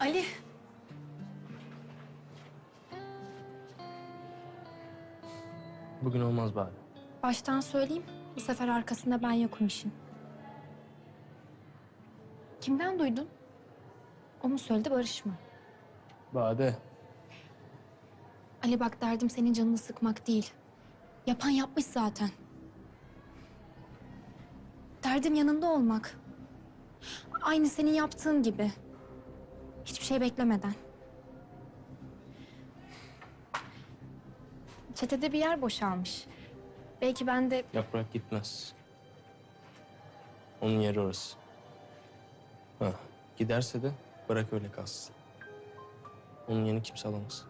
Ali. Bugün olmaz bari. Baştan söyleyeyim. Bu sefer arkasında ben yokum işin. Kimden duydun? O mu söyledi Barış mı? Bade. Ali bak derdim senin canını sıkmak değil. Yapan yapmış zaten. Derdim yanında olmak. Aynı senin yaptığın gibi. Hiçbir şey beklemeden. Çetede bir yer boşalmış. Belki ben de Yaprak gitmez. Onun yeri orası. Ha, giderse de bırak öyle kalsın. Onun yerini kimse alamaz.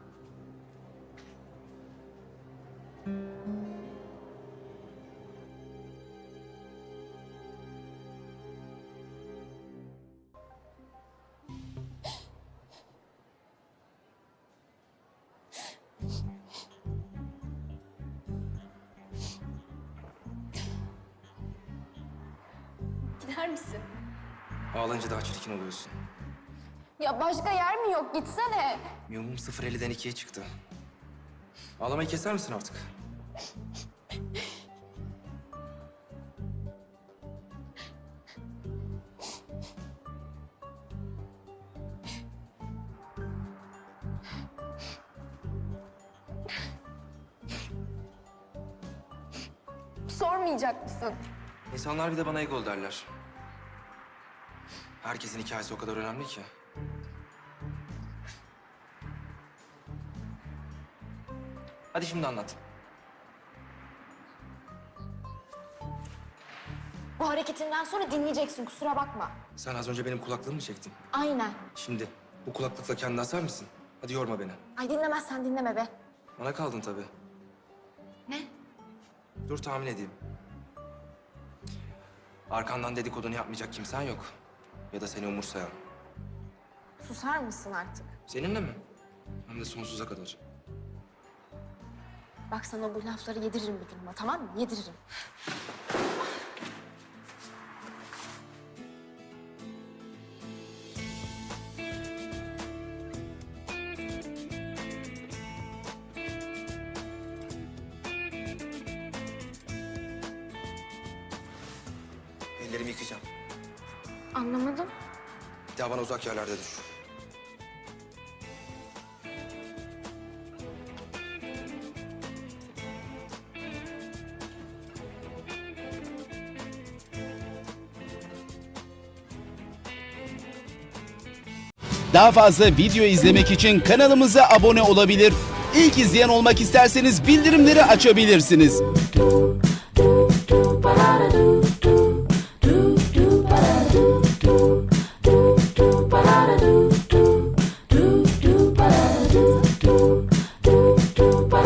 Gider misin? Ağlayınca daha çirkin oluyorsun. Ya başka yer mi yok? Gitsene. Miyomum 0.50'den 2'ye çıktı. Ağlamayı keser misin artık? Sormayacak mısın? İnsanlar bir de bana egol derler. Herkesin hikayesi o kadar önemli ki. Hadi şimdi anlat. Bu hareketinden sonra dinleyeceksin kusura bakma. Sen az önce benim kulaklığımı mı çektin? Aynen. Şimdi bu kulaklıkla kendini asar mısın? Hadi yorma beni. Ay dinlemezsen dinleme be. Bana kaldın tabii. Ne? Dur tahmin edeyim. Arkandan dedikodunu yapmayacak kimsen yok. Ya da seni umursayan. Susar mısın artık? Seninle mi? Hem de sonsuza kadar. Bak sana bu lafları yediririm bir duruma tamam mı? Yediririm. Ellerimi yıkayacağım. Anlamadım. Bir daha bana uzak yerlerde dur. Daha fazla video izlemek için kanalımıza abone olabilir. İlk izleyen olmak isterseniz bildirimleri açabilirsiniz.